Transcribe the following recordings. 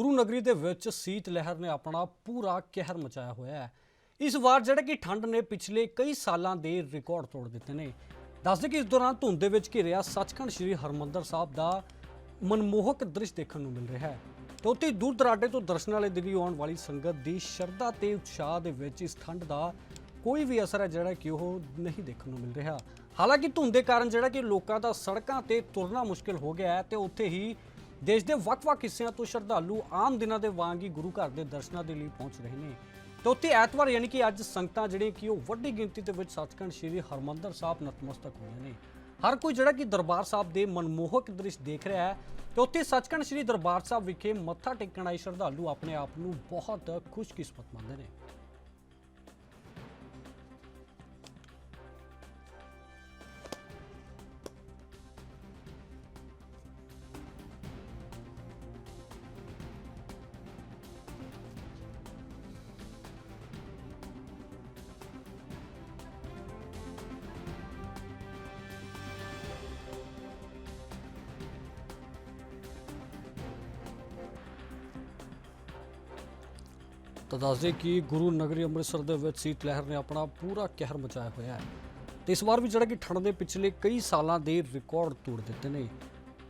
ਗੁਰੂ ਨਗਰੀ ਦੇ ਵਿੱਚ ਸੀਤ ਲਹਿਰ ਨੇ ਆਪਣਾ ਪੂਰਾ ਕਹਿਰ ਮਚਾਇਆ ਹੋਇਆ ਹੈ। ਇਸ ਵਾਰ ਜਿਹੜਾ ਕਿ ਠੰਡ ਨੇ ਪਿਛਲੇ ਕਈ ਸਾਲਾਂ ਦੇ ਰਿਕਾਰਡ ਤੋੜ ਦਿੱਤੇ ਨੇ। ਦੱਸਦੇ ਕਿ ਇਸ ਦੌਰਾਨ ਧੁੰਦ ਦੇ ਵਿੱਚ ਘਿਰਿਆ ਸੱਚਖੰਡ ਸ੍ਰੀ ਹਰਮੰਦਰ ਸਾਹਿਬ ਦਾ ਮਨਮੋਹਕ ਦ੍ਰਿਸ਼ ਦੇਖਣ ਨੂੰ ਮਿਲ ਰਿਹਾ ਹੈ। ਤੇ ਉੱਥੇ ਦੂਰ ਦਰਾਡੇ ਤੋਂ ਦਰਸ਼ਨ ਵਾਲੇ ਦਿੱਲੀ ਆਉਣ ਵਾਲੀ ਸੰਗਤ ਦੀ ਸ਼ਰਧਾ ਤੇ ਉਤਸ਼ਾਹ ਦੇ ਵਿੱਚ ਇਸ ਠੰਡ ਦਾ ਕੋਈ ਵੀ ਅਸਰ ਹੈ ਜਿਹੜਾ ਕਿ ਉਹ ਨਹੀਂ ਦੇਖਣ ਨੂੰ ਮਿਲ ਰਿਹਾ। ਹਾਲਾਂਕਿ ਧੁੰਦ ਦੇ ਕਾਰਨ ਜਿਹੜਾ ਕਿ ਲੋਕਾਂ ਦਾ ਸੜਕਾਂ ਤੇ ਤੁਰਨਾ ਮੁਸ਼ਕਲ ਹੋ ਗਿਆ ਹੈ ਤੇ ਉੱਥੇ ਹੀ ਦੇਸ਼ ਦੇ ਵੱਖ-ਵੱਖ ਹਿੱਸਿਆਂ ਤੋਂ ਸ਼ਰਧਾਲੂ ਆਮ ਦਿਨਾਂ ਦੇ ਵਾਂਗ ਹੀ ਗੁਰੂ ਘਰ ਦੇ ਦਰਸ਼ਨਾਂ ਦੇ ਲਈ ਪਹੁੰਚ ਰਹੇ ਨੇ। ਤੇ ਉੱਥੇ ਐਤਵਾਰ ਯਾਨੀ ਕਿ ਅੱਜ ਸੰਗਤਾਂ ਜਿਹੜੀਆਂ ਕਿ ਉਹ ਵੱਡੀ ਗਿਣਤੀ ਦੇ ਵਿੱਚ ਸੱਚਖੰਡ ਸ੍ਰੀ ਹਰਮੰਦਰ ਸਾਹਿਬ ਨਤਮਸਤਕ ਹੋਈਆਂ ਨੇ। ਹਰ ਕੋਈ ਜਿਹੜਾ ਕਿ ਦਰਬਾਰ ਸਾਹਿਬ ਦੇ ਮਨਮੋਹਕ ਦ੍ਰਿਸ਼ ਦੇਖ ਰਿਹਾ ਹੈ ਤੇ ਉੱਥੇ ਸੱਚਖੰਡ ਸ੍ਰੀ ਦਰਬਾਰ ਸਾਹਿਬ ਵਿਖੇ ਮੱਥਾ ਟੇਕਣ ਆਏ ਸ਼ਰਧਾਲੂ ਆਪਣੇ ਆਪ ਨੂੰ ਬਹੁਤ ਖੁਸ਼ਕਿਸਮਤ ਮੰਨਦੇ ਨੇ। ਤਾਂ ਦੱਸਦੇ ਕਿ ਗੁਰੂ ਨਗਰੀ ਅੰਮ੍ਰਿਤਸਰ ਦੇ ਵਿੱਚ ਸੀਤ ਲਹਿਰ ਨੇ ਆਪਣਾ ਪੂਰਾ ਕਹਿਰ ਮਚਾਇਆ ਹੋਇਆ ਹੈ। ਤੇ ਇਸ ਵਾਰ ਵੀ ਜਿਹੜਾ ਕਿ ਠੰਡ ਦੇ ਪਿਛਲੇ ਕਈ ਸਾਲਾਂ ਦੇ ਰਿਕਾਰਡ ਤੋੜ ਦਿੱਤੇ ਨੇ।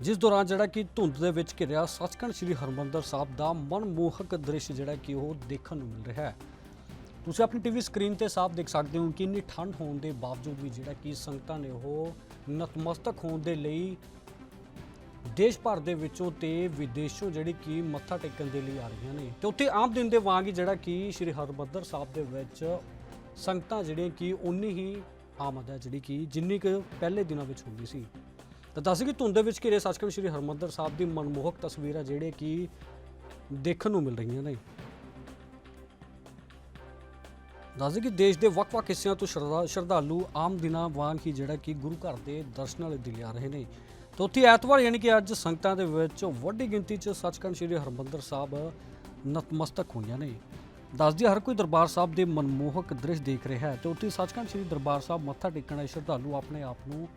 ਜਿਸ ਦੌਰਾਨ ਜਿਹੜਾ ਕਿ ਧੁੰਦ ਦੇ ਵਿੱਚ ਘਿਰਿਆ ਸੱਚਖੰਡ ਸ੍ਰੀ ਹਰਮੰਦਰ ਸਾਹਿਬ ਦਾ ਮਨਮੋਹਕ ਦ੍ਰਿਸ਼ ਜਿਹੜਾ ਕਿ ਉਹ ਦੇਖਣ ਨੂੰ ਮਿਲ ਰਿਹਾ ਹੈ। ਤੁਸੀਂ ਆਪਣੀ ਟੀਵੀ ਸਕਰੀਨ ਤੇ ਸਾਫ਼ ਦੇਖ ਸਕਦੇ ਹੋ ਕਿ ਇੰਨੀ ਠੰਡ ਹੋਣ ਦੇ ਬਾਵਜੂਦ ਵੀ ਜਿਹੜਾ ਕਿ ਸੰਗਤਾਂ ਨੇ ਉਹ ਨਤਮਸਤਕ ਹੋਣ ਦੇ ਲਈ ਦੇਸ਼ ਭਰ ਦੇ ਵਿੱਚੋਂ ਤੇ ਵਿਦੇਸ਼ੋਂ ਜਿਹੜੀ ਕਿ ਮੱਥਾ ਟੇਕਣ ਦੇ ਲਈ ਆ ਰਹੀਆਂ ਨੇ। ਤੇ ਉੱਥੇ ਆਮ ਦਿਨ ਦੇ ਵਾਂਗ ਹੀ ਜਿਹੜਾ ਕਿ ਸ੍ਰੀ ਹਰਮੰਦਰ ਸਾਹਿਬ ਦੇ ਵਿੱਚ ਸੰਗਤਾਂ ਜਿਹੜੀਆਂ ਕਿ ਉਨੀ ਹੀ ਆਮਦ ਹੈ ਜਿਹੜੀ ਕਿ ਜਿੰਨੀ ਕੁ ਪਹਿਲੇ ਦਿਨਾਂ ਵਿੱਚ ਹੁੰਦੀ ਸੀ। ਤਾਂ ਦੱਸ ਕਿ ਧੁੰਦ ਦੇ ਵਿੱਚ ਘਿਰੇ ਸੱਚਖੰਡ ਸ੍ਰੀ ਹਰਮੰਦਰ ਸਾਹਿਬ ਦੀ ਮਨਮੋਹਕ ਤਸਵੀਰਾਂ ਜਿਹੜੇ ਕਿ ਦੇਖਣ ਨੂੰ ਮਿਲ ਰਹੀਆਂ ਨੇ। ਦੱਸਦੇ ਕਿ ਦੇਸ਼ ਦੇ ਵੱਖ-ਵੱਖ ਹਿੱਸਿਆਂ ਤੋਂ ਸ਼ਰਧਾ ਸ਼ਰਧਾਲੂ ਆਮ ਦਿਨਾਂ ਵਾਂਗ ਹੀ ਜਿਹੜਾ ਕਿ ਗੁਰੂ ਘਰ ਦੇ ਦਰਸ਼ਨਾਂ ਲਈ ਦਿੱਲੀ ਆ ਰਹੇ ਨੇ। ਤੇ ਉੱਥੇ ਐਤਵਾਰ ਯਾਨੀ ਕਿ ਅੱਜ ਸੰਗਤਾਂ ਦੇ ਵਿੱਚ ਵੱਡੀ ਗਿਣਤੀ 'ਚ ਸੱਚਖੰਡ ਸ੍ਰੀ ਹਰਮੰਦਰ ਸਾਹਿਬ ਨਤਮਸਤਕ ਹੋਈਆਂ ਨੇ। ਦੱਸਦੀ ਹਰ ਕੋਈ ਦਰਬਾਰ ਸਾਹਿਬ ਦੇ ਮਨਮੋਹਕ ਦ੍ਰਿਸ਼ ਦੇਖ ਰਿਹਾ ਹੈ ਤੇ ਉੱਥੇ ਸੱਚਖੰਡ ਸ੍ਰੀ ਦਰਬਾਰ ਸਾਹਿਬ ਮੱਥਾ ਟੇਕਣ ਆਏ ਸ਼ਰਧਾਲੂ ਆਪਣੇ ਆਪ ਨੂੰ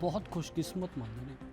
ਬਹੁਤ ਖੁਸ਼ਕਿਸਮਤ ਮੰਨਦੇ ਨੇ।